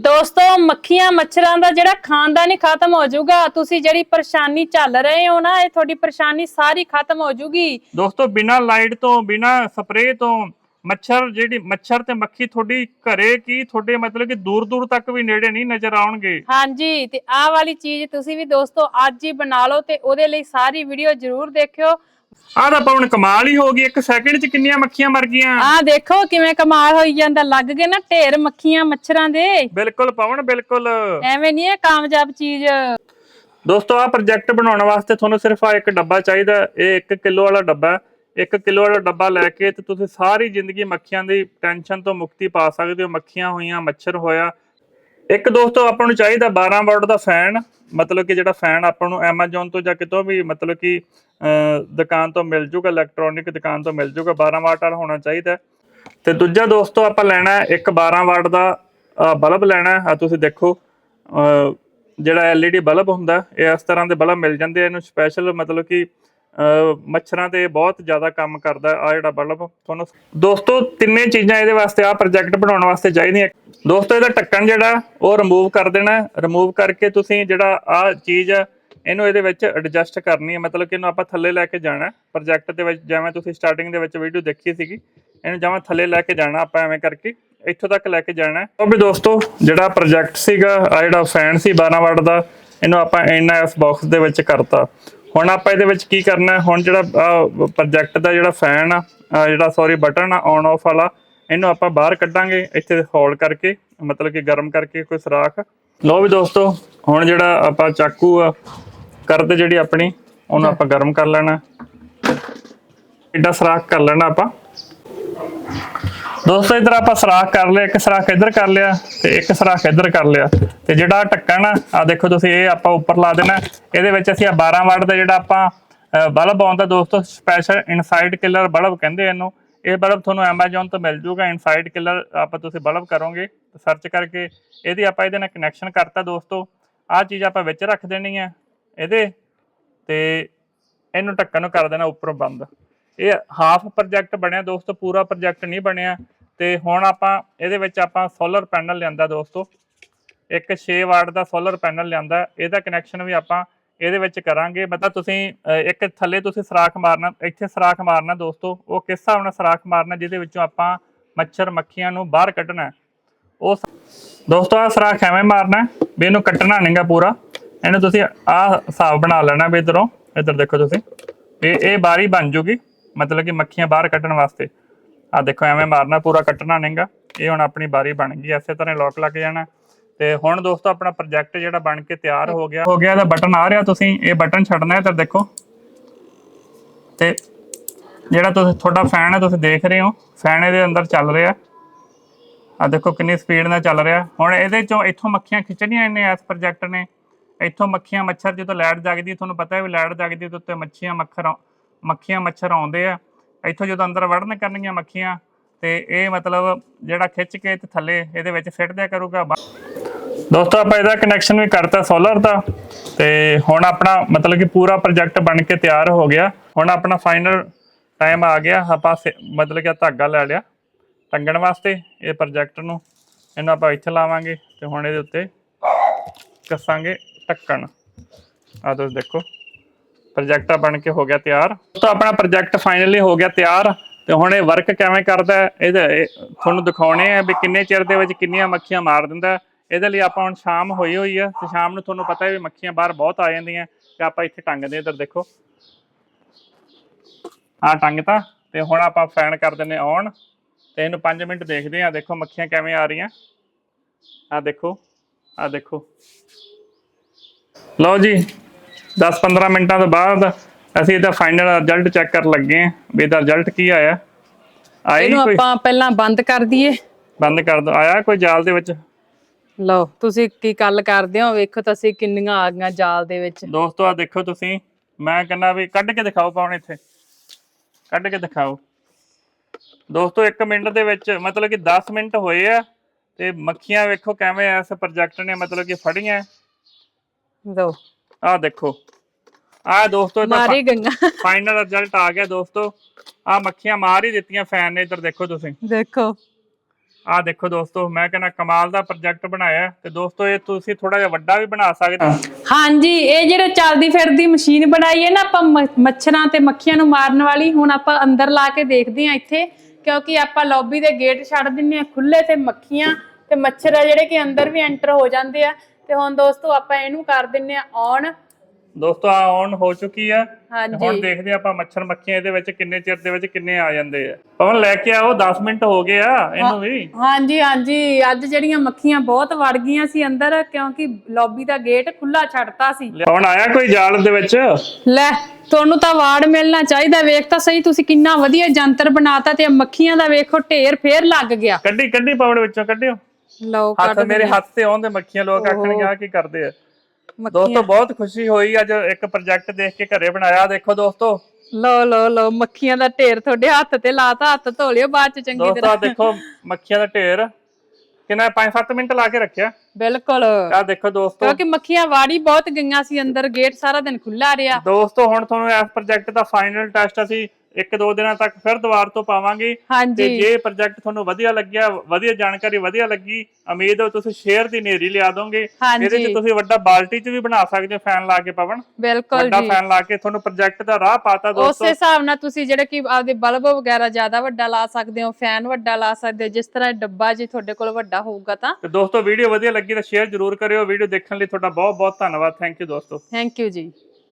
ਦੋਸਤੋ ਮੱਖੀਆਂ ਮੱਛਰਾਂ ਦਾ ਜਿਹੜਾ ਖਾਨਦਾਨ ਹੀ ਖਤਮ ਹੋ ਜਾਊਗਾ ਤੁਸੀਂ ਜਿਹੜੀ ਪਰੇਸ਼ਾਨੀ ਚੱਲ ਰਹੇ ਹੋ ਨਾ ਇਹ ਤੁਹਾਡੀ ਪਰੇਸ਼ਾਨੀ ਸਾਰੀ ਖਤਮ ਹੋ ਜਾਊਗੀ। ਦੋਸਤੋ ਬਿਨਾ ਲਾਈਟ ਤੋਂ ਬਿਨਾ ਸਪਰੇਅ ਤੋਂ ਮੱਛਰ ਜਿਹੜੀ ਮੱਛਰ ਤੇ ਮੱਖੀ ਤੁਹਾਡੀ ਘਰੇ ਕੀ ਤੁਹਾਡੇ ਮਤਲਬ ਕਿ ਦੂਰ ਦੂਰ ਤੱਕ ਵੀ ਨੇੜੇ ਨਹੀਂ ਨਜ਼ਰ ਆਉਣਗੇ। ਹਾਂਜੀ ਤੇ ਆਹ ਵਾਲੀ ਚੀਜ਼ ਤੁਸੀਂ ਵੀ ਦੋਸਤੋ ਅੱਜ ਹੀ ਬਣਾ ਲਓ ਤੇ ਉਹਦੇ ਲਈ ਸਾਰੀ ਵੀਡੀਓ ਜ਼ਰੂਰ ਦੇਖਿਓ। ਆਹ ਤਾਂ ਪਵਨ ਕਮਾਲ ਹੀ ਹੋ ਗਈ ਇੱਕ ਸੈਕਿੰਡ 'ਚ ਕਿੰਨੀਆਂ ਮੱਖੀਆਂ ਮਰ ਗਈਆਂ। ਆਹ ਦੇਖੋ ਕਿਵੇਂ ਕਮਾਲ ਹੋਈ ਜਾਂਦਾ ਲੱਗ ਗਏ ਨਾ ਢੇਰ ਮੱਖੀਆਂ ਮੱਛਰਾਂ ਦੇ। ਬਿਲਕੁਲ ਪਵਨ ਬਿਲਕੁਲ। ਐਵੇਂ ਨਹੀਂ ਇਹ ਕਾਮਯਾਬ ਚੀਜ਼। ਦੋਸਤੋ ਆ ਪ੍ਰੋਜੈਕਟ ਬਣਾਉਣ ਵਾਸਤੇ ਤੁਹਾਨੂੰ ਸਿਰਫ ਆ ਇੱਕ ਡੱਬਾ ਚਾਹੀਦਾ ਹੈ। ਇਹ 1 ਕਿਲੋ ਵਾਲਾ ਡੱਬਾ ਹੈ। 1 ਕਿਲੋ ਵਾਲਾ ਡੱਬਾ ਲੈ ਕੇ ਤੇ ਤੁਸੀਂ ਸਾਰੀ ਜ਼ਿੰਦਗੀ ਮੱਖੀਆਂ ਦੀ ਟੈਨਸ਼ਨ ਤੋਂ ਮੁਕਤੀ ਪਾ ਸਕਦੇ ਹੋ। ਮੱਖੀਆਂ ਹੋਈਆਂ ਮੱਛਰ ਹੋਇਆ ਇੱਕ ਦੋਸਤੋ ਆਪਾਂ ਨੂੰ ਚਾਹੀਦਾ 12 ਵਾਟ ਦਾ ਫੈਨ ਮਤਲਬ ਕਿ ਜਿਹੜਾ ਫੈਨ ਆਪਾਂ ਨੂੰ Amazon ਤੋਂ ਜਾਂ ਕਿਤੋਂ ਵੀ ਮਤਲਬ ਕਿ ਦੁਕਾਨ ਤੋਂ ਮਿਲ ਜੂਗਾ ਇਲੈਕਟ੍ਰੋਨਿਕ ਦੁਕਾਨ ਤੋਂ ਮਿਲ ਜੂਗਾ 12 ਵਾਟ ਵਾਲਾ ਹੋਣਾ ਚਾਹੀਦਾ ਹੈ। ਤੇ ਦੂਜਾ ਦੋਸਤੋ ਆਪਾਂ ਲੈਣਾ ਹੈ ਇੱਕ 12 ਵਾਟ ਦਾ ਬਲਬ ਲੈਣਾ ਹੈ ਆ ਤੁਸੀਂ ਦੇਖੋ ਅਹ, ਜਿਹੜਾ LED ਬਲਬ ਹੁੰਦਾ ਇਹ ਇਸ ਤਰ੍ਹਾਂ ਦੇ ਬਲਬ ਮਿਲ ਜਾਂਦੇ ਆ ਇਹਨੂੰ ਸਪੈਸ਼ਲ ਮਤਲਬ ਕਿ ਮੱਛਰਾਂ ਤੇ ਬਹੁਤ ਜ਼ਿਆਦਾ ਕੰਮ ਕਰਦਾ ਆ ਜਿਹੜਾ ਬਲਬ, ਤੁਹਾਨੂੰ ਦੋਸਤੋ, ਤਿੰਨੇ ਚੀਜ਼ਾਂ ਇਹਦੇ ਵਾਸਤੇ ਆ ਪ੍ਰੋਜੈਕਟ ਬਣਾਉਣ ਵਾਸਤੇ ਚਾਹੀਦੀਆਂ। ਦੋਸਤੋ, ਇਹਦਾ ਢੱਕਣ ਜਿਹੜਾ, ਉਹ ਰਿਮੂਵ ਕਰ ਦੇਣਾ। ਰਿਮੂਵ ਕਰਕੇ ਤੁਸੀਂ ਜਿਹੜਾ ਆ ਚੀਜ਼ ਇਹਨੂੰ ਇਹਦੇ ਵਿੱਚ ਐਡਜਸਟ ਕਰਨੀ ਹੈ ਮਤਲਬ ਕਿ ਇਹਨੂੰ ਆਪਾਂ ਥੱਲੇ ਲੈ ਕੇ ਜਾਣਾ। ਪ੍ਰੋਜੈਕਟ ਦੇ ਵਿੱਚ ਜਿਵੇਂ ਤੁਸੀਂ ਸਟਾਰਟਿੰਗ ਦੇ ਵਿੱਚ ਵੀਡੀਓ ਦੇਖੀ ਸੀਗੀ, ਇਹਨੂੰ ਜਿਵੇਂ ਥੱਲੇ ਲੈ ਕੇ ਜਾਣਾ ਆਪਾਂ ਐਵੇਂ ਕਰਕੇ, ਇੱਥੋਂ ਤੱਕ ਲੈ ਕੇ ਜਾਣਾ। ਉਹ ਵੀ ਦੋਸਤੋ, ਜਿਹੜਾ ਪ੍ਰੋਜੈਕਟ ਸੀਗਾ ਆ ਜਿਹੜਾ ਫੈਨ ਸੀ 12 ਵਾਟ ਦਾ, ਇਹਨੂੰ ਆਪਾਂ ਇੰਨਾ ਇਸ ਬਾਕਸ ਦੇ ਵਿੱਚ ਕਰਤਾ। ਹੁਣ ਆਪਾਂ ਇਹਦੇ ਵਿੱਚ ਕੀ ਕਰਨਾ ਹੈ? ਹੁਣ ਜਿਹੜਾ ਪ੍ਰੋਜੈਕਟ ਦਾ ਜਿਹੜਾ ਫੈਨ ਆ ਜਿਹੜਾ ਸੌਰੀ ਬਟਨ ਆ ਔਨ ਆਫ ਵਾਲਾ, ਇਹਨੂੰ ਆਪਾਂ ਬਾਹਰ ਕੱਢਾਂਗੇ, ਇੱਥੇ ਹੋਲ ਕਰਕੇ, ਮਤਲਬ ਕਿ ਗਰਮ ਕਰਕੇ ਕੋਈ ਸੁਰਾਖ। ਲਓ ਵੀ ਦੋਸਤੋ, ਹੁਣ ਜਿਹੜਾ ਆਪਾਂ ਚਾਕੂ ਆ, ਕਰਦ ਜਿਹੜੀ ਆਪਣੀ, ਉਹਨੂੰ ਆਪਾਂ ਗਰਮ ਕਰ ਲੈਣਾ। ਇੱਡਾ ਸਰਾਖ ਕਰ ਲੈਣਾ ਆਪਾਂ। ਦੋਸਤੋ, ਇਧਰ ਆਪਾਂ ਸਰਾਖ ਕਰ ਲਿਆ, ਇੱਕ ਸਰਾਖ ਇੱਧਰ ਕਰ ਲਿਆ ਤੇ ਇੱਕ ਸਰਾਖ ਇੱਧਰ ਕਰ ਲਿਆ। ਤੇ ਜਿਹੜਾ ਢੱਕਣ ਆ ਦੇਖੋ ਤੁਸੀਂ, ਇਹ ਆਪਾਂ ਉੱਪਰ ਲਾ ਦੇਣਾ। ਇਹਦੇ ਵਿੱਚ ਅਸੀਂ ਆ 12 ਵਾਟ ਦਾ ਜਿਹੜਾ ਆਪਾਂ ਬਲਬ ਆਉਂਦਾ ਦੋਸਤੋ ਸਪੈਸ਼ਲ ਇਨਸਾਈਡ ਕਿਲਰ ਬਲਬ ਕਹਿੰਦੇ ਇਹਨੂੰ। ਇਹ ਬਲਬ ਤੁਹਾਨੂੰ Amazon ਤੋਂ ਮਿਲ ਜੂਗਾ ਇਨਸਾਈਡ ਕਿਲਰ ਆਪਾਂ ਤੁਸੀਂ ਬਲਬ ਕਰੋਗੇ। ਸਰਚ ਕਰਕੇ ਇਹਦੀ ਆਪਾਂ ਇਹਦੇ ਨਾਲ ਕਨੈਕਸ਼ਨ ਕਰਤਾ ਦੋਸਤੋ। ਆਹ ਚੀਜ਼ ਆਪਾਂ ਵਿੱਚ ਰੱਖ ਦੇਣੀ ਹੈ ਇਹਦੇ ਤੇ ਇਹਨੂੰ ਢੱਕਣ ਨੂੰ ਕਰ ਦੇਣਾ ਉੱਪਰੋਂ ਬੰਦ। ਇਹ ਹਾਫ ਪ੍ਰੋਜੈਕਟ ਬਣਿਆ ਦੋਸਤੋ, ਪੂਰਾ ਪ੍ਰੋਜੈਕਟ ਨਹੀਂ ਬਣਿਆ। ਤੇ ਹੁਣ ਆਪਾਂ ਇਹਦੇ ਵਿੱਚ ਆਪਾਂ ਸੋਲਰ ਪੈਨਲ ਲਿਆਂਦਾ ਦੋਸਤੋ। ਇੱਕ 6 ਵਾਟ ਦਾ ਸੋਲਰ ਪੈਨਲ ਲਿਆਂਦਾ। ਇਹਦਾ ਕਨੈਕਸ਼ਨ ਵੀ ਆਪਾਂ ਇਹਦੇ ਵਿੱਚ ਕਰਾਂਗੇ। ਮਤਲਬ ਤੁਸੀਂ ਇੱਕ ਥੱਲੇ ਤੁਸੀਂ ਸਰਾਖ ਮਾਰਨਾ, ਇੱਥੇ ਸਰਾਖ ਮਾਰਨਾ ਦੋਸਤੋ। ਉਹ ਕਿਸ ਹਿਸਾਬ ਨਾਲ ਸਰਾਖ ਮਾਰਨਾ, ਜਿਹਦੇ ਵਿੱਚੋਂ ਆਪਾਂ ਮੱਛਰ ਮੱਖੀਆਂ ਨੂੰ ਬਾਹਰ ਕੱਢਣਾ ਉਹ ਦੋਸਤੋ ਆ ਸਰਾਖ ਐਵੇਂ ਮਾਰਨਾ ਵੀ ਇਹਨੂੰ ਕੱਟਣਾ ਨਹੀਂਗਾ ਪੂਰਾ। ਇਹਨੂੰ ਤੁਸੀਂ ਆਹ ਹਿਸਾਬ ਬਣਾ ਲੈਣਾ ਵੀ ਇਧਰੋਂ। ਇੱਧਰ ਦੇਖੋ ਤੁਸੀਂ। ਵੀ ਇਹ ਬਾਰੀ ਬਣ ਜੂਗੀ। ਮਤਲਬ ਕਿ ਮੱਖੀਆਂ ਬਾਹਰ ਕੱਢਣ ਵਾਸਤੇ। ਆ ਦੇਖੋ, ਐਵੇਂ ਮਾਰਨਾ, ਪੂਰਾ ਕੱਟਣਾ ਨਹੀਂਗਾ। ਇਹ ਹੁਣ ਆਪਣੀ ਬਾਰੀ ਬਣ ਗਈ, ਐਸੇ ਤਰ੍ਹਾਂ ਲੋਕ ਲੱਗ ਜਾਣਾ। ਤੇ ਹੁਣ ਦੋਸਤੋ, ਆਪਣਾ ਪ੍ਰੋਜੈਕਟ ਜਿਹੜਾ ਬਣ ਕੇ ਤਿਆਰ ਹੋ ਗਿਆ। ਹੋ ਗਿਆ, ਇਹਦਾ ਬਟਨ ਆ ਰਿਹਾ ਤੁਸੀਂ, ਇਹ ਬਟਨ ਛੱਡਣਾ ਹੈ ਤਾਂ ਦੇਖੋ। ਤੇ ਜਿਹੜਾ ਤੁਸੀਂ, ਤੁਹਾਡਾ ਫੈਨ ਹੈ, ਤੁਸੀਂ ਦੇਖ ਰਹੇ ਹੋ। ਫੈਨ ਇਹਦੇ ਅੰਦਰ ਚੱਲ ਰਿਹਾ। ਆ ਦੇਖੋ, ਕਿੰਨੀ ਸਪੀਡ ਨਾਲ ਚੱਲ ਰਿਹਾ। ਹੁਣ ਇਹਦੇ ਚੋਂ ਇੱਥੋਂ ਮੱਖੀਆਂ ਖਿੱਚਣੀਆਂ ਇਹਨੇ, ਇਸ ਪ੍ਰੋਜੈਕਟ ਨੇ। ਇੱਥੋਂ ਮੱਖੀਆਂ, ਮੱਛਰ ਜਦੋਂ ਲਾਈਟ ਜਗਦੀ, ਤੁਹਾਨੂੰ ਪਤਾ ਹੈ ਵੀ ਲਾਈਟ ਜਗਦੀ ਤੇ ਉੱਤੇ ਮੱਛੀਆਂ ਮੱਖਰ ਆਉ- ਮੱਖੀਆਂ ਮੱਛਰ ਆਉਂਦੇ ਆ। ਇੱਥੋਂ ਜਦੋਂ ਅੰਦਰ ਵੜਨ ਕਰਨਗੀਆਂ ਮੱਖੀਆਂ, ਤੇ ਇਹ ਮਤਲਬ ਜਿਹੜਾ ਖਿੱਚ ਕੇ ਤੇ ਥੱਲੇ ਇਹਦੇ ਵਿੱਚ ਫਿੱਟ ਦਿਆ ਕਰੂਗਾ। ਬਾ- ਦੋਸਤੋ, ਆਪਾਂ ਇਹਦਾ ਕਨੈਕਸ਼ਨ ਵੀ ਕਰਤਾ ਸੋਲਰ ਦਾ, ਤੇ ਹੁਣ ਆਪਣਾ ਮਤਲਬ ਕਿ ਪੂਰਾ ਪ੍ਰੋਜੈਕਟ ਬਣ ਕੇ ਤਿਆਰ ਹੋ ਗਿਆ। ਹੁਣ ਆਪਣਾ ਫਾਈਨਲ ਟਾਈਮ ਆ ਗਿਆ, ਆਪਾਂ ਸੇ- ਮਤਲਬ ਕਿ ਧਾਗਾ ਲੈ ਲਿਆ ਟੰਗਣ ਵਾਸਤੇ ਇਹ ਪ੍ਰੋਜੈਕਟ ਨੂੰ। ਇਹਨੂੰ ਆਪਾਂ ਇੱਥੇ ਲਾਵਾਂਗੇ ਤੇ ਹੁਣ ਇਹਦੇ ਉੱਤੇ ਕੱਸਾਂਗੇ ਢੱਕਣ। ਆ ਤੁਸੀਂ ਦੇਖੋ। ਪ੍ਰੋਜੈਕਟ ਬਣ ਕੇ ਹੋ ਗਿਆ ਤਿਆਰ। ਤਾਂ ਆਪਣਾ ਪ੍ਰੋਜੈਕਟ ਫਾਈਨਲੀ ਹੋ ਗਿਆ ਤਿਆਰ ਤੇ ਹੁਣ ਇਹ ਵਰਕ ਕਿਵੇਂ ਕਰਦਾ ਹੈ, ਇਹਦੇ ਤੁਹਾਨੂੰ ਦਿਖਾਉਣੇ ਆ ਵੀ ਕਿੰਨੇ ਚਿਰ ਦੇ ਵਿੱਚ ਕਿੰਨੀਆਂ ਮੱਖੀਆਂ ਮਾਰ ਦਿੰਦਾ ਇਹਦੇ ਲਈ ਆਪਾਂ ਹੁਣ ਸ਼ਾਮ ਹੋਈ ਹੋਈ ਆ ਤੇ ਸ਼ਾਮ ਨੂੰ ਤੁਹਾਨੂੰ ਪਤਾ ਹੈ ਵੀ ਮੱਖੀਆਂ ਬਾਹਰ ਬਹੁਤ ਆ ਜਾਂਦੀਆਂ ਤੇ ਆਪਾਂ ਇੱਥੇ ਟੰਗਦੇ ਹਾਂ, ਇੱਧਰ ਦੇਖੋ। ਆ ਟੰਗਤਾ ਤੇ ਹੁਣ ਆਪਾਂ ਫੈਨ ਕਰ ਦਿੰਨੇ ਔਨ ਤੇ ਇਹਨੂੰ 5 ਮਿੰਟ ਦੇਖਦੇ ਆ ਦੇਖੋ ਮੱਖੀਆਂ ਕਿਵੇਂ ਆ ਰਹੀਆਂ। ਆ ਦੇਖੋ ਆ ਦੇਖੋ। ਲਓ ਜੀ 10-15 ਮਿੰਟਾਂ ਤੋਂ ਬਾਅਦ ਅਸੀਂ ਇਹਦਾ ਫਾਈਨਲ ਰਿਜ਼ਲਟ ਚੈੱਕ ਕਰਨ ਲੱਗੇ ਹਾਂ ਵੀ ਇਹਦਾ ਰਿਜ਼ਲਟ ਕੀ ਆਇਆ। ਆਇਆ ਇਹਨੂੰ ਕੋਈ? ਆਪਾਂ ਪਹਿਲਾਂ ਬੰਦ ਕਰ ਦਈਏ। ਬੰਦ ਕਰ ਦੋ। ਆਇਆ ਕੋਈ ਜਾਲ ਦੇ ਵਿੱਚ? ਲਓ ਤੁਸੀਂ ਕੀ ਗੱਲ ਕਰਦੇ ਹੋ? ਵੇਖੋ ਤਾਂ ਅਸੀਂ ਕਿੰਨੀਆਂ ਆ ਗਈਆਂ ਜਾਲ ਦੇ ਵਿੱਚ। ਦੋਸਤੋ ਆ ਦੇਖੋ ਤੁਸੀਂ। ਮੈਂ ਕਹਿੰਦਾ ਵੀ ਕੱਢ ਕੇ ਦਿਖਾਓ ਪਾਉਣ ਇੱਥੇ। ਕੱਢ ਕੇ ਦਿਖਾਓ। ਦੋਸਤੋ 1 ਮਿੰਟ ਦੇ ਵਿੱਚ ਮਤਲਬ ਕਿ 10 ਮਿੰਟ ਹੋਏ ਆ ਤੇ ਮੱਖੀਆਂ ਵੇਖੋ ਕਿਵੇਂ ਇਸ ਪ੍ਰੋਜੈਕਟ ਨੇ ਮਤਲਬ ਕਿ ਫੜੀਆਂ। ਲਓ। ਆਹ ਦੇਖੋ। ਆਹ ਦੋਸਤੋ ਮਾਰੀ ਗਈਆਂ ਫਾਈਨਲ ਰਿਜ਼ਲਟ ਆ ਗਿਆ ਦੋਸਤੋ। ਆ ਮੱਖੀਆਂ ਮਾਰ ਹੀ ਦਿੱਤੀਆਂ ਫੈਨ ਨੇ ਇੱਧਰ ਦੇਖੋ ਤੁਸੀਂ। ਦੇਖੋ। ਆਹ ਦੇਖੋ ਦੋਸਤੋ ਮੈਂ ਕਹਿੰਦਾ ਕਮਾਲ ਦਾ ਪ੍ਰੋਜੈਕਟ ਬਣਾਇਆ। ਤੇ ਦੋਸਤੋ ਇਹ ਤੁਸੀਂ ਥੋੜਾ ਜਿਹਾ ਵੱਡਾ ਵੀ ਬਣਾ ਸਕਦੇ ਹੋ। ਹਾਂਜੀ ਇਹ ਜਿਹੜੇ ਚੱਲਦੀ ਫਿਰਦੀ ਮਸ਼ੀਨ ਬਣਾਈ ਹੈ ਨਾ ਆਪਾਂ ਮ- ਮੱਛਰਾਂ ਤੇ ਮੱਖੀਆਂ ਨੂੰ ਮਾਰਨ ਵਾਲੀ ਹੁਣ ਆਪਾਂ ਅੰਦਰ ਲਾ ਕੇ ਦੇਖਦੇ ਹਾਂ ਇੱਥੇ ਕਿਉਂਕਿ ਆਪਾਂ ਲੌਬੀ ਦੇ ਗੇਟ ਛੱਡ ਦਿੰਨੇ ਆ ਖੁੱਲੇ ਤੇ ਮੱਖੀਆਂ ਤੇ ਮੱਛਰ ਆ ਜਿਹੜੇ ਕਿ ਅੰਦਰ ਵੀ ਐਂਟਰ ਹੋ ਜਾਂਦੇ ਆ। ਤੇ ਹੁਣ ਦੋਸਤੋ ਆਪਾਂ ਇਹਨੂੰ ਕਰ ਦਿੰਨੇ ਆ ਔਨ ਦੋਸਤੋ ਆ ਔਨ ਹੋ ਚੁੱਕੀ ਆ। ਹਾਂਜੀ। ਹੁਣ ਦੇਖਦੇ ਆਪਾਂ ਮੱਛਰ ਮੱਖੀਆਂ ਇਹਦੇ ਵਿੱਚ ਕਿੰਨੇ ਚਿਰ ਦੇ ਵਿੱਚ ਕਿੰਨੇ ਆ ਜਾਂਦੇ ਆ। ਪਵਨ ਲੈ ਕੇ ਆਓ 10 ਮਿੰਟ ਹੋ ਗਏ ਆ ਇਹਨੂੰ ਵੀ। ਹਾਂਜੀ ਹਾਂਜੀ। ਅੱਜ ਜਿਹੜੀਆਂ ਮੱਖੀਆਂ ਬਹੁਤ ਵੜ ਗਈਆਂ ਸੀ ਅੰਦਰ ਕਿਉਂਕਿ ਲੌਬੀ ਦਾ ਗੇਟ ਖੁੱਲਾ ਛੱਡਤਾ ਸੀ। ਪਵਨ ਆਇਆ ਕੋਈ ਜਾਲ ਦੇ ਵਿੱਚ? ਲੈ ਤੁਹਾਨੂੰ ਤਾਂ ਵਾਰਡ ਮਿਲਣਾ ਚਾਹੀਦਾ। ਵੇਖ ਤਾਂ ਸਹੀ ਤੁਸੀਂ ਕਿੰਨਾ ਵਧੀਆ ਜੰਤਰ ਬਣਾਤਾ ਤੇ ਮੱਖੀਆਂ ਦਾ ਵੇਖੋ ਢੇਰ ਫੇਰ ਲੱਗ ਗਿਆ। ਕੱਢੀ ਕੱਢੀ ਪਵਨ ਵਿੱਚੋਂ ਕੱਢਿਓ। ਲਓ ਹੱਥ ਮੇਰੇ ਹੱਥ ਤੇ ਆਉਂਦੇ ਮੱਖੀਆਂ ਲੋਕ ਆਖਣਗੇ ਆ ਕੀ ਕਰਦੇ ਆ? ਦੋਸਤੋ ਬਹੁਤ ਖੁਸ਼ੀ ਹੋਈ ਅੱਜ ਇੱਕ ਪ੍ਰੋਜੈਕਟ ਦੇਖ ਕੇ ਘਰੇ ਬਣਾਇਆ ਦੇਖੋ ਦੋਸਤੋ। ਲਓ ਲਓ ਲਓ ਮੱਖੀਆਂ ਦਾ ਢੇਰ ਤੁਹਾਡੇ ਹੱਥ ਤੇ ਲਾਤਾ ਹੱਥ ਧੋ ਲਿਓ ਬਾਅਦ ਚ ਚੰਗੀ ਦੋਸਤੋ ਤਰ੍ਹਾਂ। ਆਹ ਦੇਖੋ ਮੱਖੀਆਂ ਦਾ ਢੇਰ। ਕਿੰਨਾ 5-7 ਮਿੰਟ ਲਾ ਕੇ ਰੱਖਿਆ। ਬਿਲਕੁਲ। ਆ ਦੇਖੋ ਦੋਸਤੋ। ਕਿਉਂਕਿ ਮੱਖੀਆਂ ਵਾੜੀ ਬਹੁਤ ਗਈਆਂ ਸੀ ਅੰਦਰ ਗੇਟ ਸਾਰਾ ਦਿਨ ਖੁੱਲਾ ਰਿਹਾ। ਦੋਸਤੋ ਹੁਣ ਤੁਹਾਨੂੰ ਇਸ ਪ੍ਰੋਜੈਕਟ ਦਾ ਫਾਈਨਲ ਟੈਸਟ ਅਸੀਂ ਇੱਕ ਦੋ ਦਿਨਾਂ ਤੱਕ ਫਿਰ ਦੁਬਾਰ ਤੋਂ ਪਾਵਾਂਗੇ। ਤੇ ਹਾਂਜੀ ਜੇ ਪ੍ਰੋਜੈਕਟ ਤੁਹਾਨੂੰ ਵਧੀਆ ਲੱਗਿਆ ਵਧੀਆ ਜਾਣਕਾਰੀ ਵਧੀਆ ਲੱਗੀ ਉਮੀਦ ਹੈ ਤੁਸੀਂ ਸ਼ੇਅਰ ਦੀ ਨੇਰੀ ਲਿਆ ਦੋਗੇ। ਇਹਦੇ ਹਾਂਜੀ ਚ ਤੁਸੀਂ ਵੱਡਾ ਬਾਲਟੀ ਚ ਵੀ ਬਣਾ ਸਕਦੇ ਹੋ ਫੈਨ ਲਾ ਕੇ ਪਵਨ। ਬਿਲਕੁਲ ਵੱਡਾ ਜੀ। ਫੈਨ ਲਾ ਕੇ ਤੁਹਾਨੂੰ ਪ੍ਰੋਜੈਕਟ ਦਾ ਰਾਹ ਪਾਤਾ ਉਸੇ ਦੋਸਤੋ ਹਿਸਾਬ ਨਾਲ ਤੁਸੀਂ ਜਿਹੜੇ ਕਿ ਆਪਦੇ ਬਲਬ ਵਗੈਰਾ ਜ਼ਿਆਦਾ ਵੱਡਾ ਲਾ ਸਕਦੇ ਹੋ ਫੈਨ ਵੱਡਾ ਲਾ ਸਕਦੇ ਹੋ ਜਿਸ ਤਰ੍ਹਾਂ ਇਹ ਡੱਬਾ ਜੇ ਤੁਹਾਡੇ ਕੋਲ ਵੱਡਾ ਹੋਊਗਾ ਤਾਂ। ਤੇ ਦੋਸਤੋ ਵੀਡੀਓ ਵਧੀਆ ਲੱਗੀ ਤਾਂ ਸ਼ੇਅਰ ਜ਼ਰੂਰ ਕਰਿਓ। ਵੀਡੀਓ ਦੇਖਣ ਲਈ ਤੁਹਾਡਾ ਬਹੁਤ ਬਹੁਤ ਧੰਨਵਾਦ। ਥੈਂਕ ਯੂ ਦੋਸਤੋ। Thank you ji.